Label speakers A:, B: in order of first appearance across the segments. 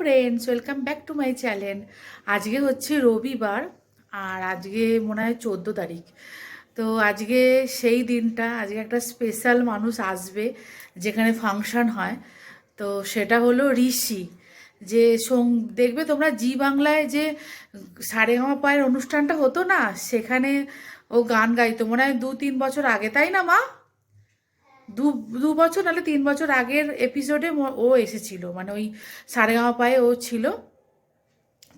A: Friends welcome back to my channel আজকে হচ্ছে রবিবার আর আজকে মনে হয় চোদ্দ তারিখ। তো আজকে সেই দিনটা, আজকে একটা স্পেশাল মানুষ আসবে যেখানে ফাংশন হয়। তো সেটা হলো ঋষি। যে সং দেখবে তোমরা জি বাংলায় যে সারেগামা পায়ের অনুষ্ঠানটা হতো না, সেখানে ও গান গাইতো। মনে হয় দু তিন বছর আগে, তাই না মা? দু দু বছর নাহলে তিন বছর আগের এপিসোডে ও এসেছিল। মানে ওই সারেগামা পায়ে ও ছিল।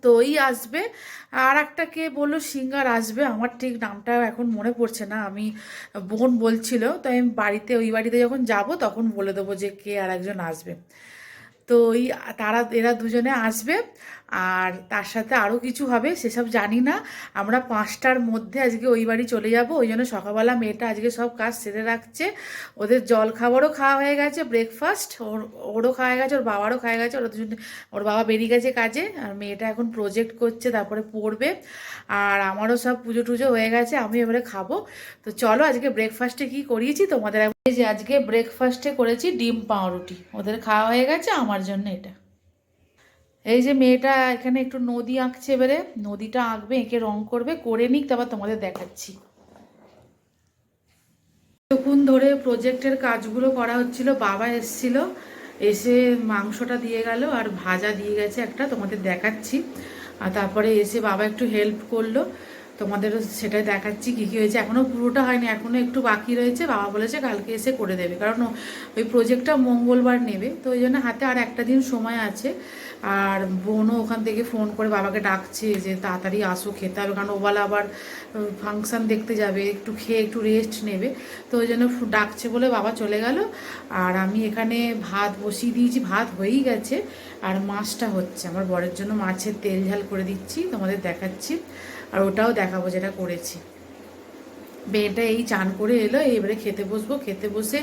A: তো ওই আসবে। আর একটা কে বলল, সিঙ্গার আসবে। আমার ঠিক নামটা এখন মনে পড়ছে না। আমি বোন বলছিল, তো আমি বাড়িতে, ওই বাড়িতে যখন যাব, তখন বলে দেবো যে কে আর একজন আসবে। তো ওই, তারা, এরা দুজনে আসবে। আর তার সাথে আরও কিছু হবে, সেসব জানি না। আমরা পাঁচটার মধ্যে আজকে ওই বাড়ি চলে যাব, ওই জন্য সকালবেলা মেয়েটা আজকে সব কাজ সেরে রাখছে। ওদের জল খাবারও খাওয়া হয়ে গেছে ব্রেকফাস্ট ওর, ওরও খাওয়া গেছে, ওর বাবারও খাওয়া গেছে, ওরা দুজনে, ওর বাবা বেরিয়ে গেছে কাজে, আর মেয়েটা এখন প্রজেক্ট করছে, তারপরে পড়বে। আর আমারও সব পুজো টুজো হয়ে গেছে, আমি এবারে খাব। তো চলো আজকে ব্রেকফাস্টে কি করিয়েছি, তোমাদের যে আজকে ব্রেকফাস্টে করেছি ডিম পাউরুটি, ওদের খাওয়া হয়ে গেছে আমার জন্য এটা। এই যে মেয়েটা এখানে একটু নদী আঁকছে এবারে, নদীটা আঁকবে, এঁকে রং করবে, করে নিক, তারপর তোমাদের দেখাচ্ছি। তখন ধরে প্রজেক্টের কাজগুলো করা হচ্ছিল, বাবা এসছিল, এসে মাংসটা দিয়ে গেল আর ভাজা দিয়ে গেছে একটা, তোমাদের দেখাচ্ছি। আর তারপরে এসে বাবা একটু হেল্প করল তোমাদেরও সেটাই দেখাচ্ছি কী কী হয়েছে। এখনও পুরোটা হয়নি এখনও একটু বাকি রয়েছে, বাবা বলেছে কালকে এসে করে দেবে। কারণ ওই প্রজেক্টটা মঙ্গলবার নেবে, তো ওই জন্য হাতে আর একটা দিন সময় আছে। আর বোনও ওখান থেকে ফোন করে বাবাকে ডাকছে যে তাড়াতাড়ি আসো, খেতে হবে। কারণ ওবেলা আবার ফাংশন দেখতে যাবে, একটু খেয়ে একটু রেস্ট নেবে। তো ওই জন্য ডাকছে বলে বাবা চলে গেল। আর আমি এখানে ভাত বসিয়ে দিয়েছি, ভাত হয়েই গেছে। আর মাছটা হচ্ছে, আমার বরের জন্য মাছের তেল ঝাল করে দিচ্ছি, তোমাদের দেখাচ্ছি। আর ওটাও দেখাবো যেটা করেছি। মেয়েটা এই চান করে এলো এবারে খেতে বসবো খেতে বসে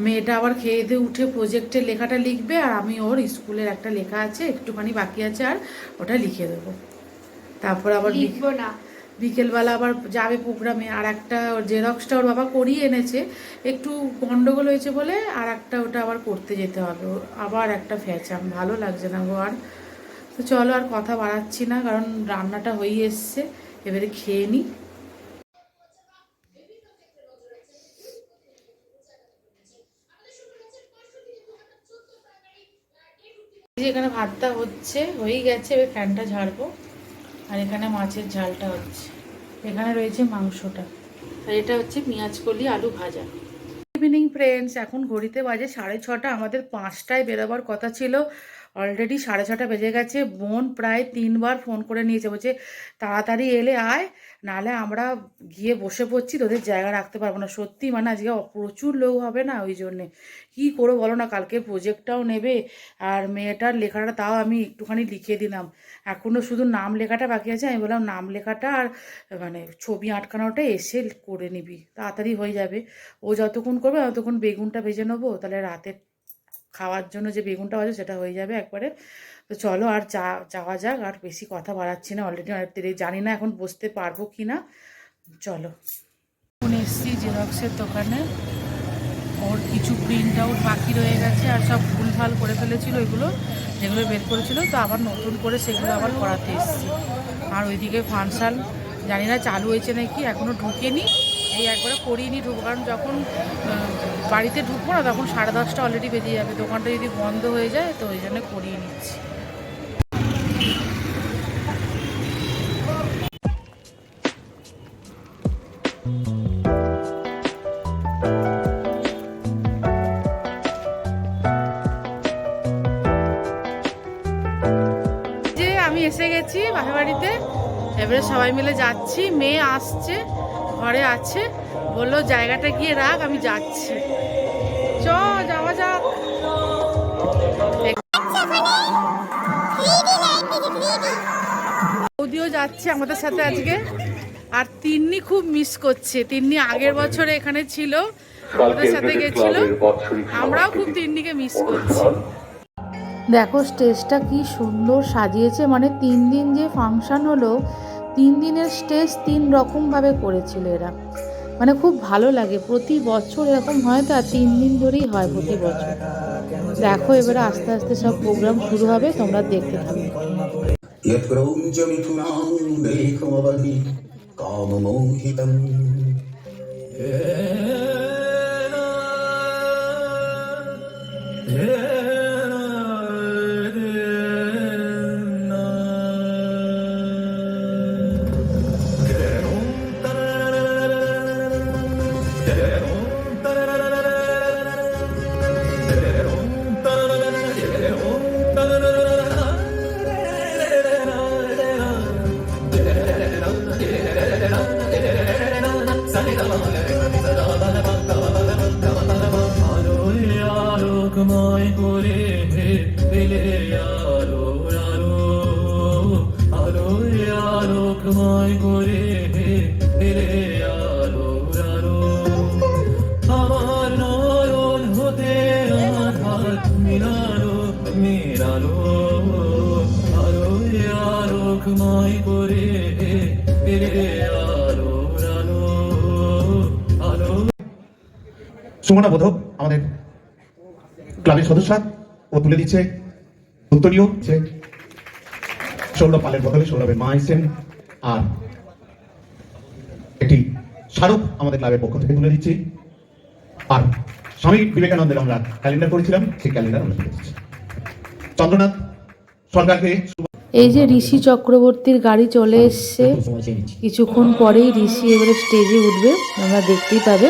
A: মেয়েটা আবার খেয়ে দিয়ে উঠে প্রজেক্টের লেখাটা লিখবে আর আমি ওর স্কুলের একটা লেখা আছে একটুখানি বাকি আছে আর ওটা লিখে দেবো। তারপর আবার
B: লিখব না।
A: বিকেলবেলা আবার যাবে প্রোগ্রামে আর একটা ওর জেরক্সটা ওর বাবা করিয়ে এনেছে একটু গন্ডগোল হয়েছে বলে আর একটা ওটা আবার করতে যেতে হবে আবার একটা ফ্যাচাম ভালো লাগছে না গো আর। তো চলো আর কথা বাড়াচ্ছি না কারণ রান্নাটা হয়েই এসছে এবারে খেয়ে নিই এই যে এখানে ভাতটা হচ্ছে, হয়েই গেছে, এবার ফ্যানটা ঝাড়বো। আর এখানে মাছের ঝালটা হচ্ছে। এখানে রয়েছে মাংসটা। আর এটা হচ্ছে পেঁয়াজ কলি আলু ভাজা। ইভিনিং ফ্রেন্ডস এখন ঘড়িতে বাজে সাড়ে ছটা। আমাদের পাঁচটায় বেরোবার কথা ছিল। অলরেডি সাড়ে ছটা বেজে গেছে। বোন প্রায় তিনবার ফোন করে নিয়েছে। বলছে, তাড়াতাড়ি এলে আয় নাহলে আমরা গিয়ে বসে পড়ছি, তোদের জায়গা রাখতে পারব না। সত্যি মানে আজকে প্রচুর লোক হবে না ওই জন্যে। কী করো বলো না, কালকে প্রজেক্টটাও নেবে, আর মেয়েটার লেখাটা তাও আমি একটুখানি লিখে দিলাম। এখনও শুধু নাম লেখাটা বাকি আছে। আমি বললাম, নাম লেখাটা আর মানে ছবি আটকানোটা এসে করে নিবি, তাড়াতাড়ি হয়ে যাবে। ও যতক্ষণ করবে, ততক্ষণ বেগুনটা ভেজে নেব, তাহলে রাতে খাওয়ার জন্য যে বেগুনটা আছে সেটা হয়ে যাবে একবারে। তো চলো আর চা যাওয়া যাক, আর বেশি কথা বাড়াচ্ছি না অলরেডি অনেক দেরি জানি না এখন বসতে পারব কি না চলো। এখন এসছি জেরক্সের দোকানে। ওর কিছু প্রিন্ট আউট বাকি রয়ে গেছে, আর সব ভুলভাল করে ফেলেছিল ওইগুলো যেগুলো বের করেছিল। তো আবার নতুন করে সেগুলো আবার করাতে এসেছি। আর ওইদিকে ফাংশান জানি না চালু হয়েছে নাকি এখনও ঢুকেনি। এই একবারে করিনি ঢুকবো কারণ যখন বাড়িতে ঢুকবো না, তখন সাড়ে দশটা অলরেডি বেজে যাবে। দোকানটা যদি বন্ধ হয়ে যায়, তো ওই জন্য করিয়ে নিচ্ছি। আমি এসে গেছি বাপের বাড়িতে, এবারে সবাই মিলে যাচ্ছি, মেয়ে আসছে, ঘরে আছে, বলল জায়গাটা গিয়ে রাখ, আমি যাচ্ছি। চ যাওয়া যাক। বৌদিও যাচ্ছে আমাদের সাথে আজকে। আর তিন্নি খুব মিস করছে। তিন্নি আগের বছরে এখানে ছিল আমাদের সাথে গেছিল। আমরাও খুব তিন্নিকে মিস করছি। দেখো স্টেজটা কি সুন্দর সাজিয়েছে। মানে তিন দিন যে ফাংশন হলো তিন দিনের স্টেজ তিন রকমভাবে করেছিল এরা। মানে খুব ভালো লাগে। প্রতি বছর এরকম হয় তো, আর তিন দিন ধরেই হয় প্রতি বছর। দেখো এবারে আস্তে আস্তে সব প্রোগ্রাম শুরু হবে, তোমরা দেখতে থাকো।
C: Yeah.
D: সুমনা বোধক আমাদের ক্লাবের সদস্য ও তুলে দিচ্ছে উত্তরীয় সৌরভ পালের বদলে সৌরভের মা এসছেন, আর একটি স্মারক আমাদের ক্লাবের পক্ষ থেকে তুলে দিচ্ছি। আর স্বামী বিবেকানন্দের আমরা ক্যালেন্ডার করেছিলাম, সেই ক্যালেন্ডার আমরা তুলে দিচ্ছি। চন্দ্রনাথ সরকারকে
A: এই যে ঋষি চক্রবর্তীর গাড়ি চলে এসছে, কিছুক্ষণ পরেই ঋষি এবারে স্টেজে উঠবে, আমরা দেখতেই পাবে।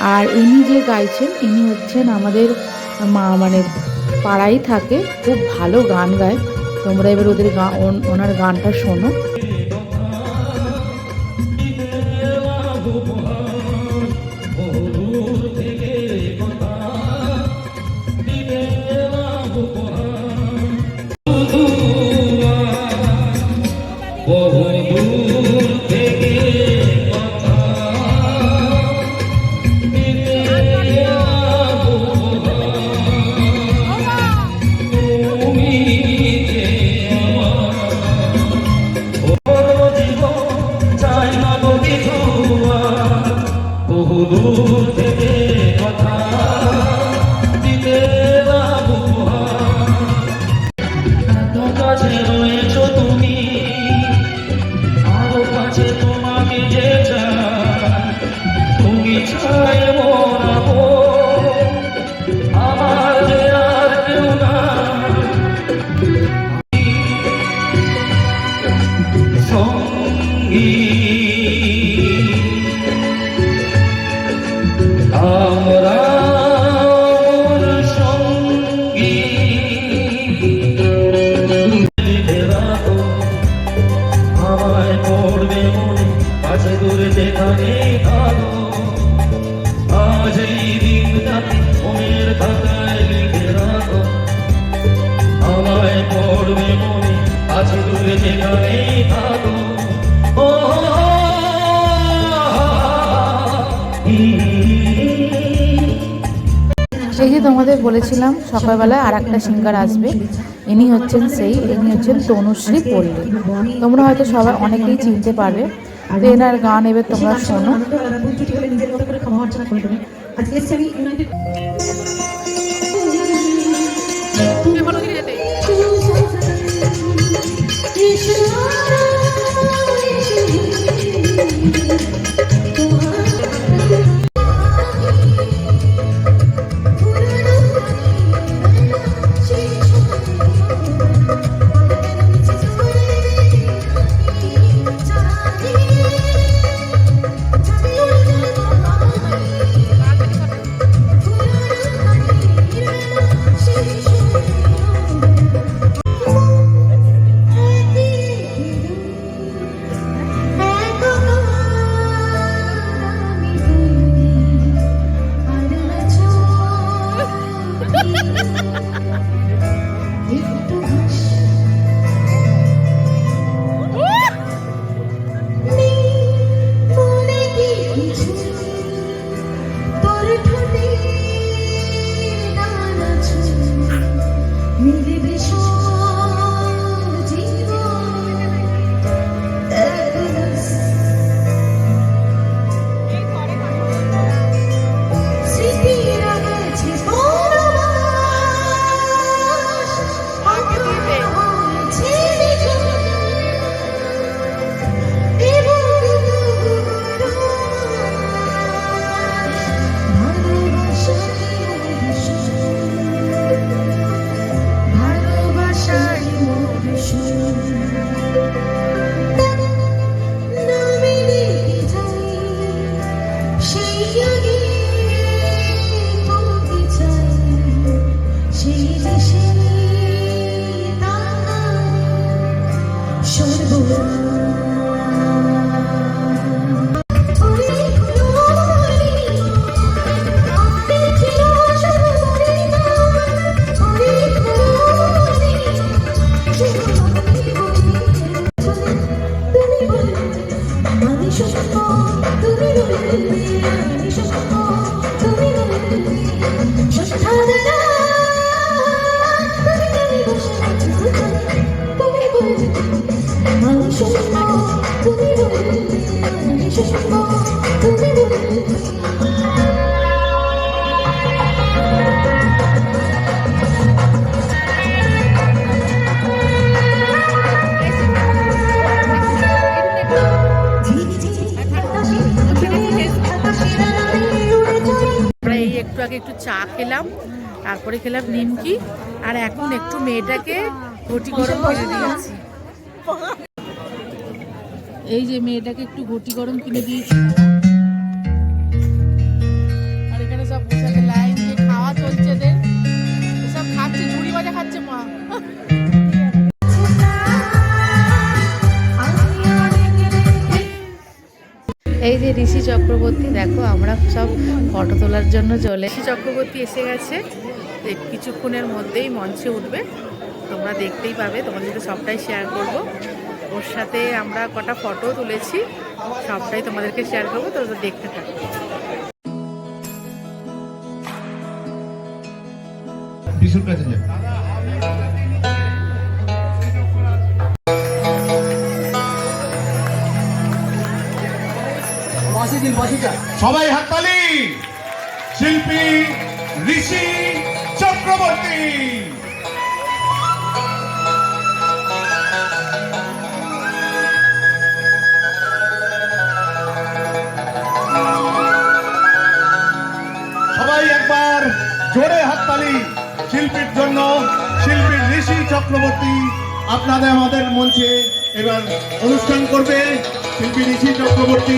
A: আর ইনি যে গাইছেন, ইনি হচ্ছেন আমাদের মা মানে পাড়াই থাকে, খুব ভালো গান গায়। তোমরা এবার ওদের গান ওনার গানটা শোনো। সকালবেলায় আর একটা সিঙ্গার আসবে। ইনি হচ্ছেন সেই, ইনি হচ্ছেন তনুশ্রী পল্লী। তোমরা হয়তো সবাই অনেকেই চিনতে পারবে। তো এনার গান এবার তোমরা শোনো।
E: আজকে
F: একটু
A: আগে একটু চা খেলাম, তারপরে খেলাম নিমকি, আর এখন একটু মেয়েটাকে ঘটি গরম কিনে দিয়েছি। এই যে মেয়েটাকে একটু ঘটি গরম কিনে দিয়েছি। এই যে ঋষি চক্রবর্তী দেখো আমরা সব ফটো তোলার জন্য চলে ঋষি চক্রবর্তী এসে গেছে। কিছুক্ষণের মধ্যেই মঞ্চে উঠবে। তোমরা দেখতেই পাবে তোমাদের সাথে সবটাই শেয়ার করব। ওর সাথে আমরা কটা ফটো তুলেছি সবটাই তোমাদেরকে শেয়ার করব তোমরা দেখতে থাকো।
D: বিশুর কাছে সবাই হাততালি। শিল্পী ঋষি চক্রবর্তী। সবাই একবার জোরে হাততালি। শিল্পীর জন্য শিল্পী ঋষি চক্রবর্তী আপনাদের আমাদের মঞ্চে এবার অনুষ্ঠান করবে শিল্পী ঋষি চক্রবর্তী।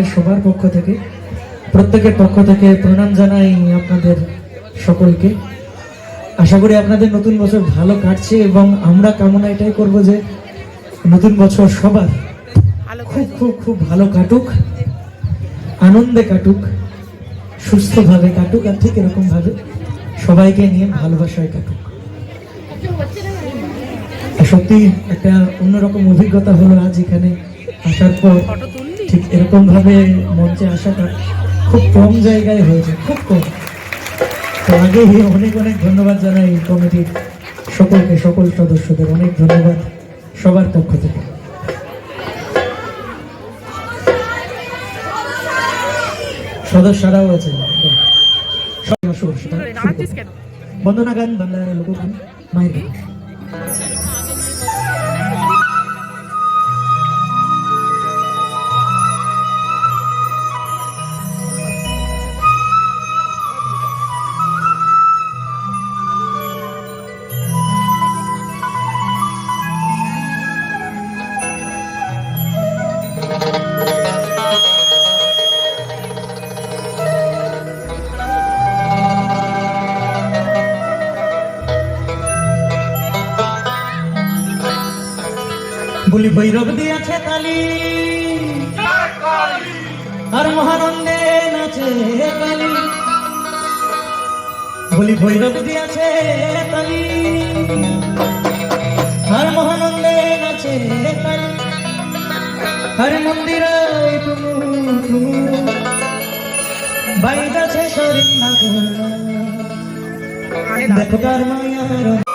F: আমাদের সবার পক্ষ থেকে, প্রত্যেকের পক্ষ থেকে প্রণাম জানাই আপনাদের সকলকে। আশা করি আপনাদের নতুন বছর ভালো কাটছে এবং আমরা কামনা এটাই করব যে নতুন বছর সবার খুব খুব খুব ভালো কাটুক, আনন্দে কাটুক, সুস্থভাবে কাটুক আর ঠিক এরকম ভাবে সবাইকে নিয়ে ভালোবাসায় কাটুক। সত্যি একটা অন্যরকম অভিজ্ঞতা হলো আজ এখানে আসার পর ঠিক এরকম ভাবে মঞ্চে আসাটা খুব কম জায়গায় হয়েছে খুব কম। তো আগে অনেক অনেক ধন্যবাদ জানাই এই কমিটির সকলকে সকল সদস্যদের। অনেক ধন্যবাদ সবার পক্ষ থেকে। সদস্যরাও আছে সবাই আসো, সেটা শুরু করো।
A: নাচছিস কেন?
F: বন্দনা গান বাংলা লোকগান মায়ের গান। ভৈরব দিয়াছে তালি আর মহানন্দে নাচে কালি। বলি ভৈরব দিয়াছে তালি আর মহানন্দে নাচে কালি। আর মন্দির বাইদাছে শরীর দেখো তার মায়ার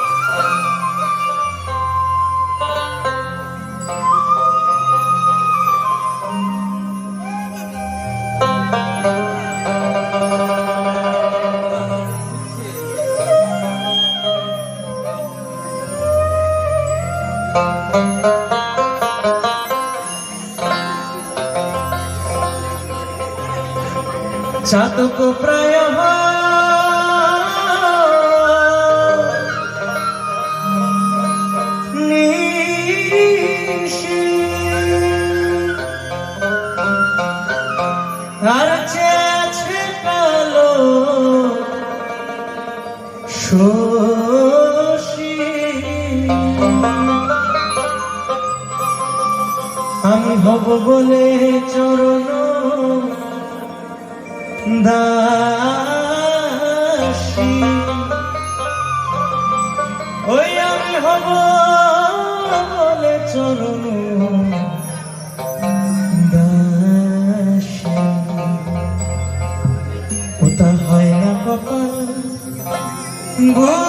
F: আর আছে কালো আমি হব বলে গুনে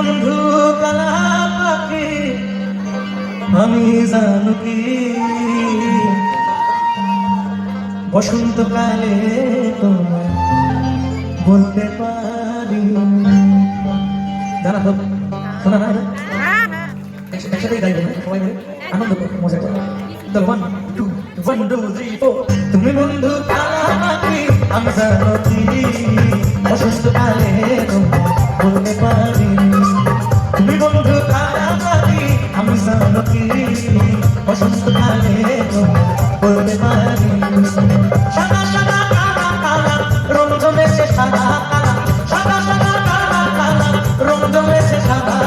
F: বন্ধু কালা পাখি আমি জানো কি? বসন্তকালে তোমায় বলতে পারি। জানা তো না? সবাই মিলে? আনন্দ করব মজা করব The one, two, one, two, three, four. তুমি বন্ধু কালা পাখি আমি জানো কি? আমি জানো কি অসুস্থ কালে বলতে পারি সাদা সাদা কালা কালা রং জমেছে সাদা কালা সাদা সাদা কালা কালা রং জমেছে সাদা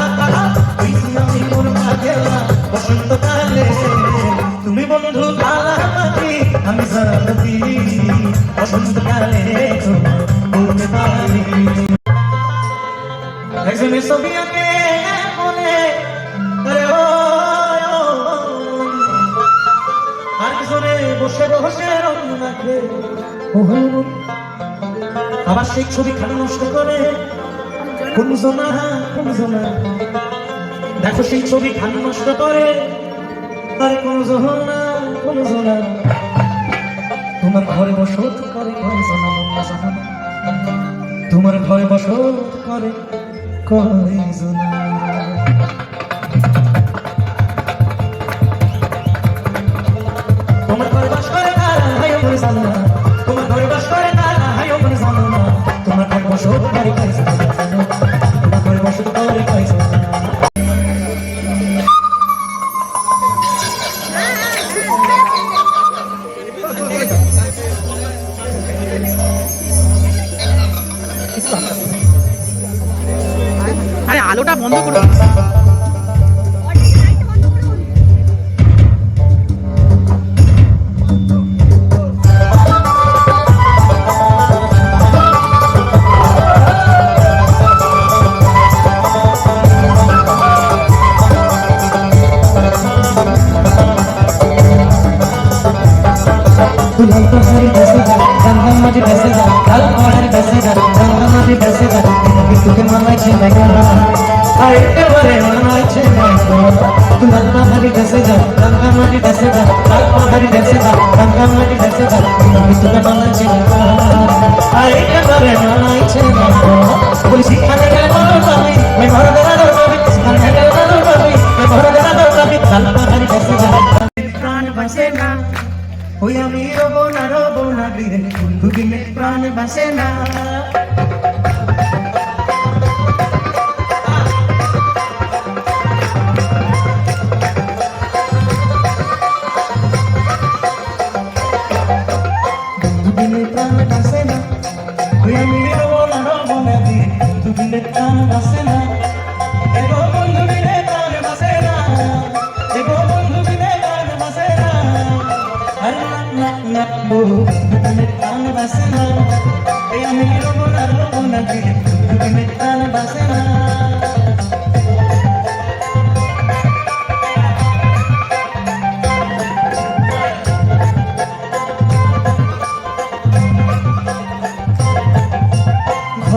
F: ছবি আঁকে রং আবার সেই ছবি খালি নষ্ট করে? কোন জনা, কোন দেখো সেই ছবি খালি নষ্ট করে? আরে কোন জনা কোন জনা? তোমার ঘরে বসত করে কয় জনা মন্না তোমার ঘরে বসত করে কয় বেসে যা গঙ্গা মাঝে বেসে যা লাল পাহাড়ি বেসে যা প্রাণ বাঁচে না। প্রাণ বাসে না ওই আমি রব না রব না গৃহে বন্ধু দিলে প্রাণ বাসে না এগো বন্ধু দিলে প্রাণ বাসে না এগো বন্ধু দিলে প্রাণ বাসে না আর না না না বন্ধু দিলে প্রাণ বাসে না এই আমি রব না রব না গৃহে বন্ধু দিলে প্রাণ বাসে না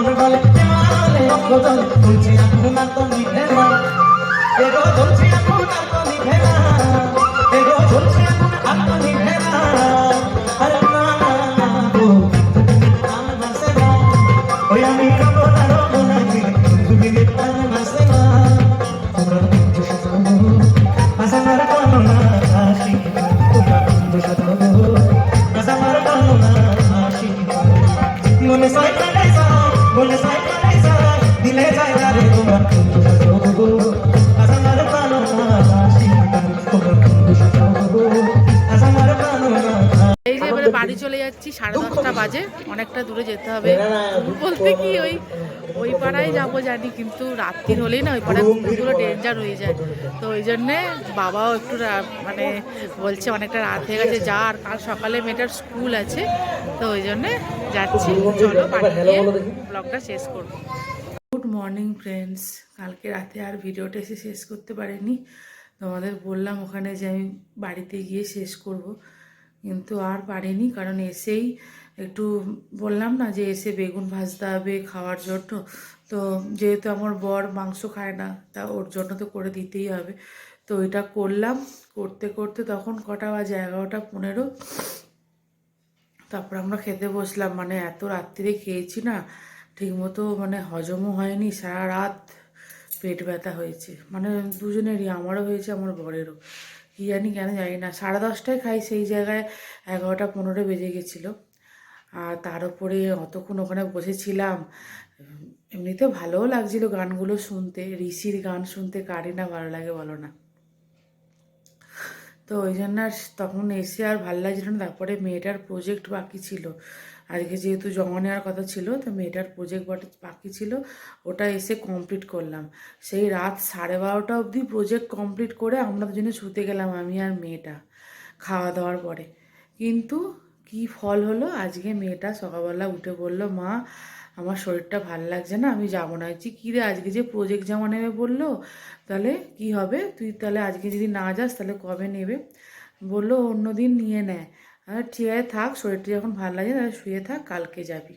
F: মন বলে প্রেমা নলে রঙ্গ দলে
A: যাব জানি কিন্তু রাত্রির হলেই না ওই পাড়ায় কুকুরগুলো ডেঞ্জার হয়ে যায়। তো ওই জন্যে বাবাও একটু মানে বলছে অনেকটা রাত হয়ে গেছে যা আর কাল সকালে মেয়েটার স্কুল আছে তো ওই জন্যে যাচ্ছি। চলো ব্লগটা শেষ করব। গুড মর্নিং ফ্রেন্ডস কালকে রাতে আর ভিডিওটা এসে শেষ করতে পারিনি। তোমাদের বললাম ওখানে যে আমি বাড়িতে গিয়ে শেষ করব কিন্তু আর পারিনি কারণ এসেই একটু বললাম না যে এসে বেগুন ভাজতে হবে খাওয়ার জন্য। তো যেহেতু আমার বর মাংস খায় না, তা ওর জন্য তো করে দিতেই হবে। তো ওইটা করলাম, করতে করতে তখন কটা বাজে? এগারোটা পনেরো। তারপর আমরা খেতে বসলাম। মানে এত রাত্রিরে খেয়েছি না, ঠিকমতো মানে হজমও হয়নি, সারা রাত পেট ব্যথা হয়েছে। মানে দুজনেরই, আমারও হয়েছে, আমার বরেরও। কী জানি, কেন জানি না। সাড়ে দশটায় খাই, সেই জায়গায় এগারোটা পনেরো বেজে গেছিল। আর তার উপরে অতক্ষণ ওখানে বসেছিলাম। এমনিতে ভালোও লাগছিল গানগুলো শুনতে। ঋষির গান শুনতে কারি না ভালো লাগে বলো না। তো ওই জন্য আর তখন এসে আর ভালো লাগছিল না। তারপরে মেয়েটার প্রজেক্ট বাকি ছিল। আজকে যেহেতু জমা নেওয়ার কথা ছিল, তো মেয়েটার প্রজেক্ট বাকি ছিল। ওটা এসে কমপ্লিট করলাম। সেই রাত সাড়ে বারোটা অবধি প্রজেক্ট কমপ্লিট করে আমরা দুজনে শুতে গেলাম, আমি আর মেয়েটা খাওয়া দাওয়ার পরে। কিন্তু কি ফল হলো? আজকে মেয়েটা সকালবেলা উঠে বলল, মা আমার শরীরটা ভালো লাগছে না, আমি যাব না। বলছি কী রে, আজকে যে প্রজেক্ট জমা নেবে বলল, তাহলে কি হবে? তুই তাহলে আজকে যদি না যাস, তাহলে কবে নেবে? বলল, অন্য দিন নিয়ে নেয় আর ঠিক আছে, থাক, শরীরটা যখন ভালো লাগে তাহলে শুয়ে থাক, কালকে যাবি।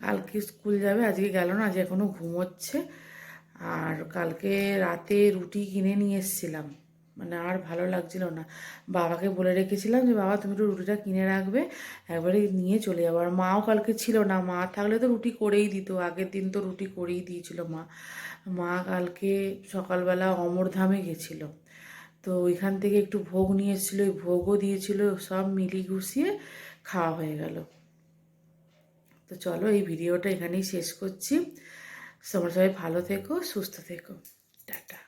A: কালকে স্কুল যাবে, আজকে গেল না, আজ এখনও ঘুমোচ্ছে। আর কালকে রাতে রুটি কিনে নিয়ে এসেছিলাম। মানে আর ভালো লাগছিল না। বাবাকে বলে রেখেছিলাম যে, বাবা, তুমি একটু রুটিটা কিনে রাখবে, একবারে নিয়ে চলে যাব। আর মাও কালকে ছিল না। মা থাকলে তো রুটি করেই দিত, আগের দিন তো রুটি করেই দিয়েছিল মা। মা কালকে সকালবেলা অমরধামে গেছিল। তো ওইখান থেকে একটু ভোগ নিয়ে এসেছিল, ওই ভোগও দিয়েছিল, সব মিলি গুছিয়ে খাওয়া হয়ে গেল। তো চলো, এই ভিডিওটা এখানেই শেষ করছি। তোমরা সবাই ভালো থেকো, সুস্থ থেকো। টাটা।